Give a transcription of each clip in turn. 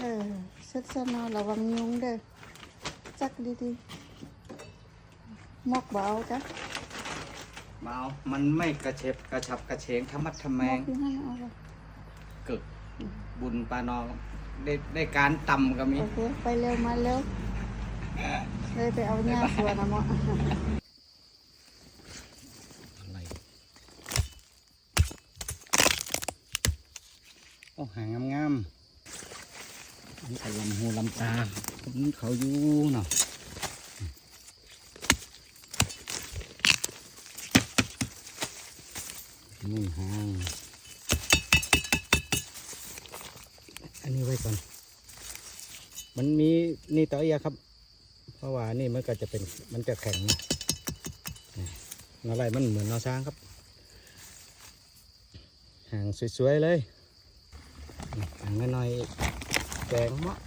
เออเซ็ตซะเนาะระวังยุงเด้อจักดีๆมอกเบเอาจ้ะมาเอามันไม่กระเช็บกระชับกระเฉงทะมัดทะแมมอกงที่ให้เอาเลยกึกบุญปานองได้ได้การตำก็มีโอเคไปเร็วมาเร็วเลยไปเอาเนี่ยสวนนะหมออะไรโอ้หางงามๆ นี่ก็ลำหูลำตาผมเขาอยู่เนาะนี่หางอันนี้ไว้ก่อน มันมีนี่ต่ออีกครับ เพราะว่านี่มันก็จะเป็นมันจะแข็งนอะไรมันเหมือนนอช้างครับ หางสวยๆเลยนี่หางน้อยๆ แดงเมาะ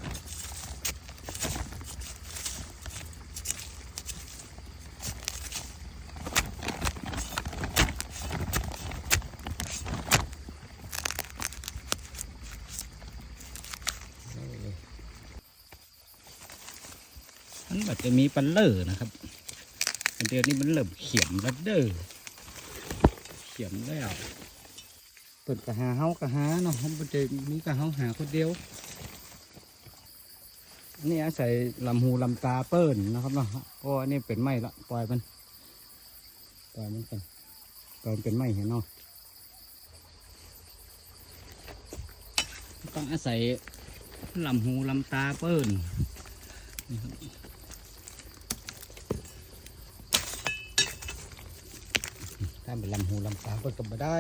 มันแบบจะมีปันเลอร์นะครับอันเดียวนี้มันเริ่มเขียมแล้วเด้อเขียมแล้วเปิดกะหาเฮากะหาเนาะมันจะมีกะเฮาหาคนเดียวอั นี่อาศัยลำหูลำตาเปิ้นนะครับเนาะเพราะว่าอันนี่เป็นไม้ละปล่อยมันปล่อยมันกันปล่อยมันเป็นไม้เห็นเนาะต้องอาศัยลำหูลำตาเปิ้นถ้าเป็นลำหูลำตาเปิ้นก็ไม่ได้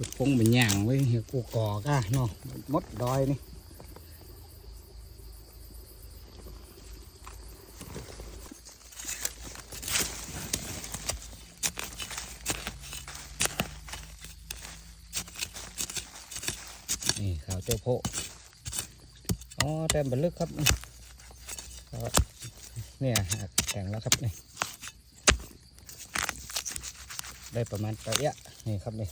พุดพงเป็นอย่างไว้เหี่ยกูกอกะเนาะมดดอยนี่นี่ขาวเจ้าโพอ๋อแต่บรรลึกครับเนี่ยแข็งแล้วครับนี่ได้ประมาณตัวเอะนี่ครับนี่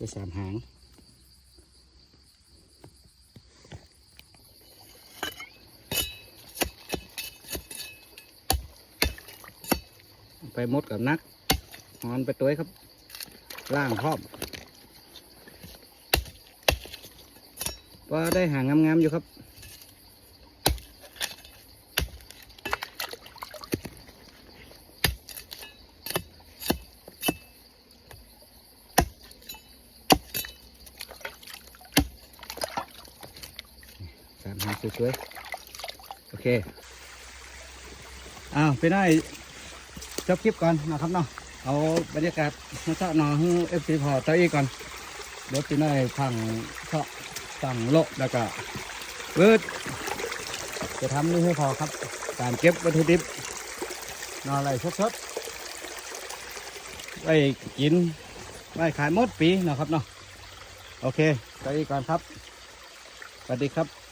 ไปสามหางไปมดกับนักนอนไปตัวครับล่างพร้อมก็ได้หางงามๆอยู่ครับ หางสวยๆ โอเค อ้าวไปได้จบคลิปก่อนนะครับเนาะ เอาบรรยากาศมาเจาะหนอให้เอฟซีพอตอีกก่อน เดี๋ยวไปได้พังเจาะสั่งโละแล้วก็เวิดจะทำนี่ให้พอครับ การเก็บวัตถุดิบนออะไรสดๆไว้กินไว้ขายหมดปีนะครับเนาะ โอเคตัวอีกก่อนครับ สวัสดีครับ